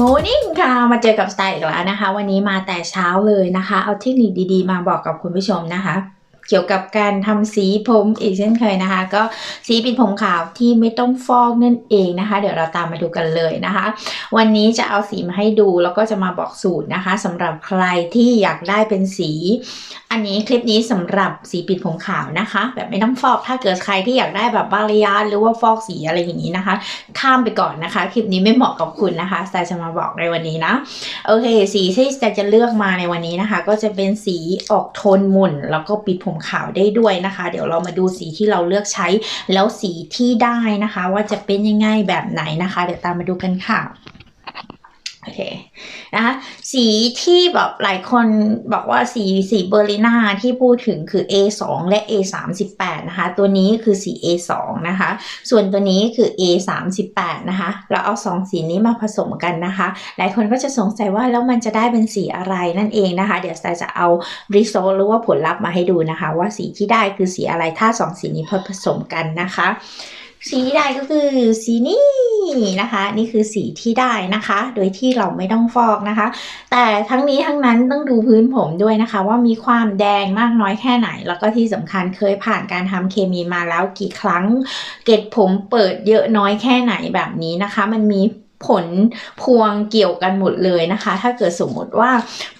morning ค่ะมาเจอกับสไตล์อีกแล้วนะคะ วันนี้มาแต่เช้าเลยนะคะ เอาเทคนิคดีๆ มาบอกกับคุณผู้ชมนะคะ เกี่ยวกับการทำสีผมอีกเช่นเคยนะคะ ก็สีปิดผมขาวที่ไม่ต้องฟอกนั่นเองนะคะ เดี๋ยวเราตามมาดูกันเลยนะคะ วันนี้จะเอาสีมาให้ดูแล้วก็จะมาบอกสูตรนะคะสำหรับใครที่อยากได้เป็นสี อันนี้คลิปนี้สำหรับสีปิดผมขาวนะคะ แบบไม่ต้องฟอกถ้าเกิดใครที่อยากได้แบบบาริยานหรือว่าฟอกสีอะไรอย่างนี้นะคะ ข้ามไปก่อนนะคะ คลิปนี้ไม่เหมาะกับคุณนะคะสไตล์จะมาบอกในวันนี้นะโอเค สีที่สไตล์จะเลือกมาในวันนี้นะคะ ก็จะเป็นสีออกโทนหมุนแล้วก็ปิดผมขาวได้ด้วยนะคะ เดี๋ยวเรามาดูสีที่เราเลือกใช้แล้วสีที่ได้นะคะ ว่าจะเป็นยังไงแบบไหนนะคะ เดี๋ยวตามมาดูกันค่ะ โอเคนะคะสีที่แบบหลายคนบอกว่าสีสีเบอร์ลิน่าที่พูดถึงคือ A2 และ A38 นะคะตัวนี้คือสี A2 นะคะส่วนตัวนี้คือ A38 นะคะเราเอาสองสีนี้มาผสมกันนะคะหลายคนก็จะสงสัยว่าแล้วมันจะได้เป็นสีอะไรนั่นเองนะคะเดี๋ยวสไตจะเอา result หรือว่าผลลัพธ์มาให้ดูนะคะ ว่าสีที่ได้คือสีอะไรถ้าสองสีนี้ผสมกันนะคะ สีที่ได้ก็คือสีนี้นะคะ นี่คือสีที่ได้นะคะ โดยที่เราไม่ต้องฟอกนะคะ แต่ทั้งนี้ทั้งนั้นต้องดูพื้นผมด้วยนะคะ ว่ามีความแดงมากน้อยแค่ไหน แล้วก็ที่สำคัญเคยผ่านการทำเคมีมาแล้วกี่ครั้ง เกล็ดผมเปิดเยอะน้อยแค่ไหนแบบนี้นะคะ มันมี ผลพวงเกี่ยวกันหมดเลยนะคะ ถ้าเกิดสมมติว่า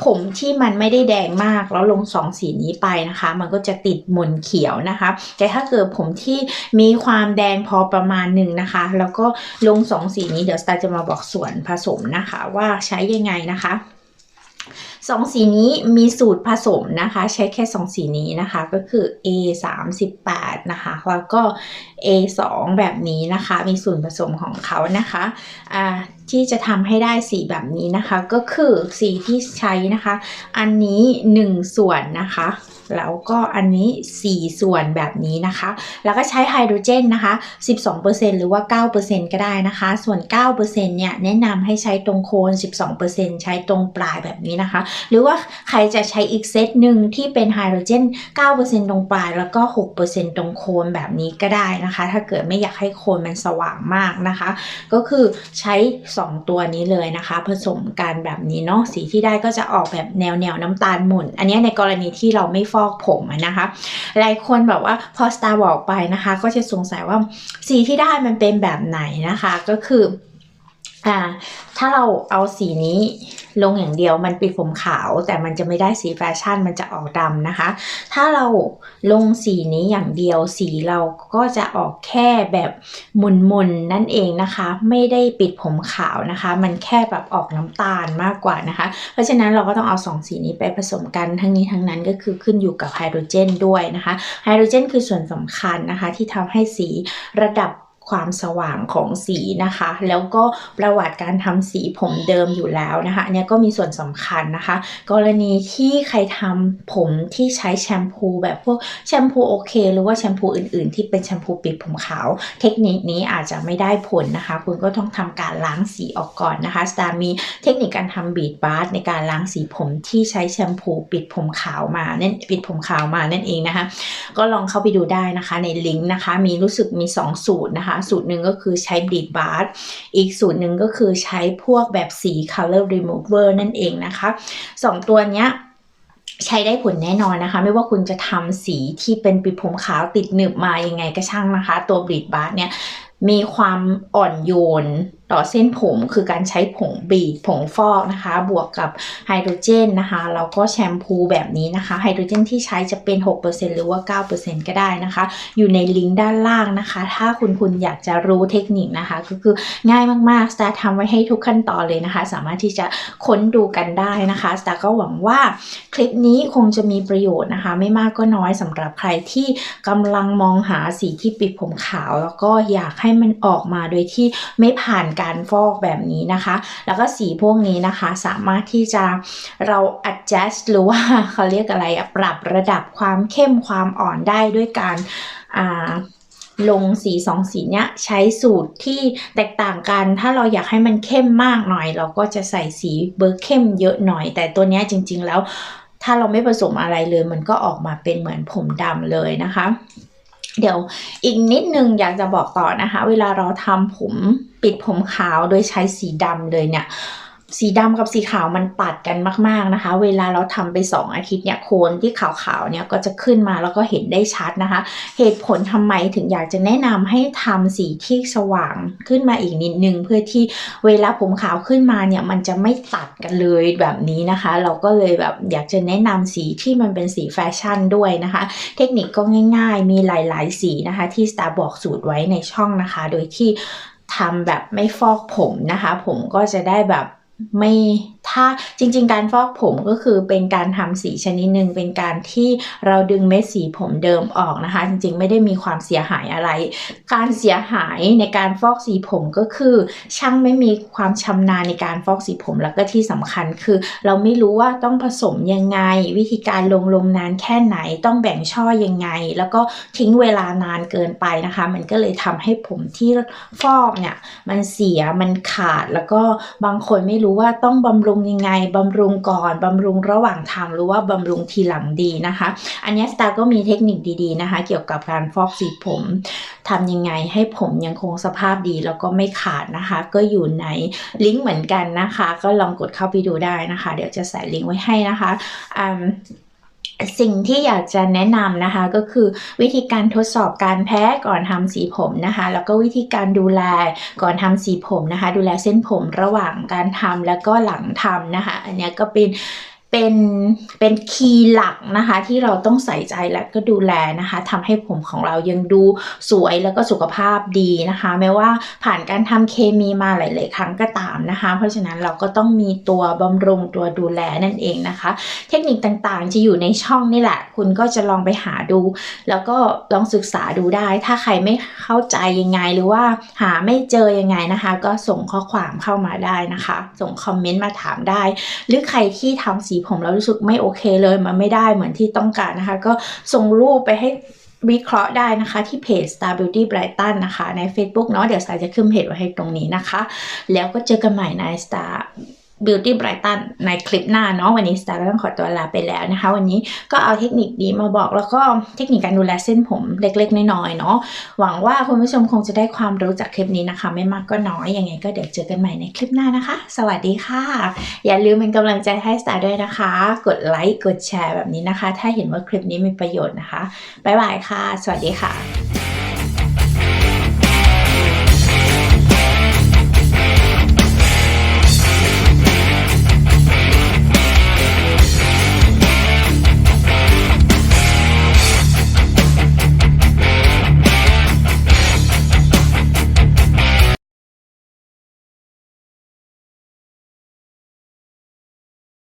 ผมที่มันไม่ได้แดงมากแล้วลงสองสีนี้ไปนะคะ มันก็จะติดมนเขียวนะคะ แต่ถ้าเกิดผมที่มีความแดงพอประมาณหนึ่งนะคะ แล้วก็ลงสองสีนี้เดี๋ยวสตาร์จะมาบอกส่วนผสมนะคะ ว่าใช้ยังไงนะคะ สองสีนี้มีสูตรผสมนะคะ ใช้แค่สองสีนี้นะคะ ก็คือ A 3 8นะคะ แล้วก็ A 2แบบนี้นะคะ มีส่วนผสมของเขานะคะอ่าที่จะทำให้ได้สีแบบนี้นะคะ ก็คือสีที่ใช้นะคะ อันนี้ 1 ส่วนนะคะ แล้วก็อันนี้ 4 ส่วนแบบนี้นะคะ แล้วก็ใช้ไฮโดรเจนนะคะ 12%หรือว่า 9%ก็ได้นะคะ ส่วน 9%เนี่ยแนะนำให้ใช้ตรงโคน 12%ใช้ตรงปลายแบบนี้นะคะ หรือว่าใครจะใช้อีกเซตหนึ่งที่เป็นไฮโดรเจน 9%ตรงปลายแล้วก็ 6%ตรงโคนแบบนี้ก็ได้นะคะ ถ้าเกิดไม่อยากให้โคนมันสว่างมากนะคะ ก็คือใช้2 ตัวนี้เลยนะคะ ผสมกันแบบนี้เนาะสีที่ได้ก็จะออกแบบแนวแนวน้ำตาลหมุน อันนี้ในกรณีที่เราไม่ฟอกผมนะคะ หลายคนแบบว่าพอสตาร์บอกไปนะคะ ก็จะสงสัยว่าสีที่ได้มันเป็นแบบไหนนะคะก็คือ อ่า ถ้าเราเอาสีนี้ลงอย่างเดียวมันปิดผมขาว แต่มันจะไม่ได้สีแฟชั่นมันจะออกดำนะคะ ถ้าเราลงสีนี้อย่างเดียวสีเราก็จะออกแค่แบบมุนๆนนั่นเองนะคะ ไม่ได้ปิดผมขาวนะคะ มันแค่แบบออกน้ำตาลมากกว่านะคะ เพราะฉะนั้นเราก็ต้องเอาสองสีนี้ไปผสมกันทั้งนี้ทั้งนั้นก็คือขึ้นอยู่กับไฮโดรเจนด้วยนะคะไฮโดรเจนคือส่วนสำคัญนะคะ ที่ทำให้สีระดับ ความสว่างของสีนะคะ แล้วก็ประวัติการทำสีผมเดิมอยู่แล้วนะคะเนี้ยก็มีส่วนสำคัญนะคะ กรณีที่ใครทำผมที่ใช้แชมพูแบบพวกแชมพูโอเค หรือว่าแชมพูอื่นๆ ที่เป็นแชมพูปิดผมขาว เทคนิคนี้อาจจะไม่ได้ผลนะคะ คุณก็ต้องทำการล้างสีออกก่อนนะคะสตามีเทคนิคการทำบีดบาร์ในการล้างสีผมที่ใช้แชมพูปิดผมขาวมานั่นปิดผมขาวมานั่นเองนะคะ ก็ลองเข้าไปดูได้นะคะในลิงก์นะคะ มีรู้สึกมี 2 สูตรนะคะสูตรหนึ่งก็คือใช้บีดบาร์อีกสูตรหนึ่งก็คือใช้พวกแบบสี color remover นั่นเองนะคะสองตัวเนี้ยใช้ได้ผลแน่นอนนะคะ ไม่ว่าคุณจะทำสีที่เป็นปิดผมขาวติดหนึบมายังไงก็ช่างนะคะ ตัวบีดบาร์เนี่ยมีความอ่อนโยน ต่อเส้นผมคือการใช้ผงบีดผงฟอกนะคะ บวกกับไฮโดรเจนนะคะแล้วก็แชมพูแบบนี้นะคะไฮโดรเจนที่ใช้จะเป็น 6%หรือว่า 9%ก็ได้นะคะ อยู่ในลิงก์ด้านล่างนะคะ ถ้าคุณคุณอยากจะรู้เทคนิคนะคะ ก็คือง่ายมากๆสตาร์ทำไว้ให้ทุกขั้นตอนเลยนะคะ สามารถที่จะค้นดูกันได้นะคะสตาร์ก็หวังว่าคลิปนี้คงจะมีประโยชน์นะคะ ไม่มากก็น้อยสำหรับใครที่กำลังมองหาสีที่ปิดผมขาว แล้วก็อยากให้มันออกมาโดยที่ไม่ผ่านการฟอกแบบนี้นะคะ แล้วก็สีพวกนี้นะคะสามารถที่จะเรา adjust หรือว่าเขาเรียกอะไรปรับระดับความเข้มความอ่อนได้ด้วยการลงสีสองสีเนี้ยใช้สูตรที่แตกต่างกัน ถ้าเราอยากให้มันเข้มมากหน่อย เราก็จะใส่สีเบอร์เข้มเยอะหน่อย แต่ตัวเนี้ยจริง ๆ แล้ว ถ้าเราไม่ผสมอะไรเลย มันก็ออกมาเป็นเหมือนผมดำเลยนะคะ เดี๋ยวอีกนิดนึงอยากจะบอกต่อนะคะ เวลาเราทำผมปิดผมขาวโดยใช้สีดำเลยเนี่ย สีดำกับสีขาวมันตัดกันมาก ๆนะคะ เวลาเราทำไป 2 อาทิตย์เนี่ยโคนที่ขาวๆเนี่ยก็จะขึ้นมาแล้วก็เห็นได้ชัดนะคะ เหตุผลทำไมถึงอยากจะแนะนำให้ทำสีที่สว่างขึ้นมาอีกนิดนึง เพื่อที่เวลาผมขาวขึ้นมาเนี่ยมันจะไม่ตัดกันเลยแบบนี้นะคะ เราก็เลยแบบอยากจะแนะนำสีที่มันเป็นสีแฟชั่นด้วยนะคะ เทคนิคก็ง่าย ๆ มีหลายๆ สีนะคะที่ Star บอกสูตรไว้ในช่องนะคะ โดยที่ทำแบบไม่ฟอกผมนะคะ ผมก็จะได้แบบ ไม่ ถ้าจริง ๆ การฟอกผมก็คือเป็นการทำสีชนิดหนึ่งเป็นการที่เราดึงเม็ดสีผมเดิมออกนะคะ จริง ๆ ไม่ได้มีความเสียหายอะไร การเสียหายในการฟอกสีผมก็คือ ช่างไม่มีความชำนาญในการฟอกสีผมแล้วก็ที่สำคัญคือ เราไม่รู้ว่าต้องผสมยังไง วิธีการลงลงนานแค่ไหนต้องแบ่งช่อยังไง แล้วก็ทิ้งเวลานานเกินไปนะคะ มันก็เลยทำให้ผมที่ฟอกเนี่ยมันเสียมันขาดแล้วก็บางคนไม่รู้ว่าต้องบำรุงยังไงบำรุงก่อนบำรุงระหว่างทำหรือว่าบำรุงทีหลังดีนะคะ อันนี้สตาร์ก็มีเทคนิคดีๆนะคะ เกี่ยวกับการฟอกสีผมทำยังไงให้ผมยังคงสภาพดีแล้วก็ไม่ขาดนะคะ ก็อยู่ในลิงก์เหมือนกันนะคะ ก็ลองกดเข้าไปดูได้นะคะ เดี๋ยวจะใส่ลิงก์ไว้ให้นะคะอืม สิ่งที่อยากจะแนะนำนะคะก็คือวิธีการทดสอบการแพ้ก่อนทำสีผมนะคะ แล้วก็วิธีการดูแลก่อนทำสีผมนะคะ ดูแลเส้นผมระหว่างการทำแล้วก็หลังทำนะคะ อันนี้ก็เป็น เป็นเป็นคีย์หลักนะคะที่เราต้องใส่ใจและก็ดูแลนะคะทำให้ผมของเรายังดูสวยแล้วก็สุขภาพดีนะคะ แม้ว่าผ่านการทำเคมีมาหลาย ๆ ครั้งก็ตามนะคะ เพราะฉะนั้นเราก็ต้องมีตัวบำรุงตัวดูแลนั่นเองนะคะ เทคนิคต่างๆ จะอยู่ในช่องนี่แหละ คุณก็จะลองไปหาดู แล้วก็ลองศึกษาดูได้ ถ้าใครไม่เข้าใจยังไงหรือว่าหาไม่เจอยังไงนะคะ ก็ส่งข้อความเข้ามาได้นะคะ ส่งคอมเมนต์มาถามได้ หรือใครที่ทำสีผมแล้วรู้สึกไม่โอเคเลยมันไม่ได้เหมือนที่ต้องการนะคะ ก็ส่งรูปไปให้วิเคราะห์ได้นะคะที่เพจ Star Beauty Brighton นะคะ ใน Facebook เนาะเดี๋ยวสายจะขึ้นเพจไว้ให้ตรงนี้นะคะ แล้วก็เจอกันใหม่ใน Star Beauty Brighton ในคลิปหน้าเนาะวันนี้สตาร์ก็ต้องขอตัวลาไปแล้วนะคะ วันนี้ก็เอาเทคนิคดีมาบอกแล้วก็เทคนิคการดูแลเส้นผมเล็กๆน้อยๆเนาะหวังว่าคุณผู้ชมคงจะได้ความรู้จากคลิปนี้นะคะ ไม่มากก็น้อยยังไงก็เดี๋ยวเจอกันใหม่ในคลิปหน้านะคะ สวัสดีค่ะ อย่าลืมเป็นกำลังใจให้สตาร์ด้วยนะคะ กดไลค์กดแชร์แบบนี้นะคะ ถ้าเห็นว่าคลิปนี้มีประโยชน์นะคะบ๊ายบายค่ะ สวัสดีค่ะ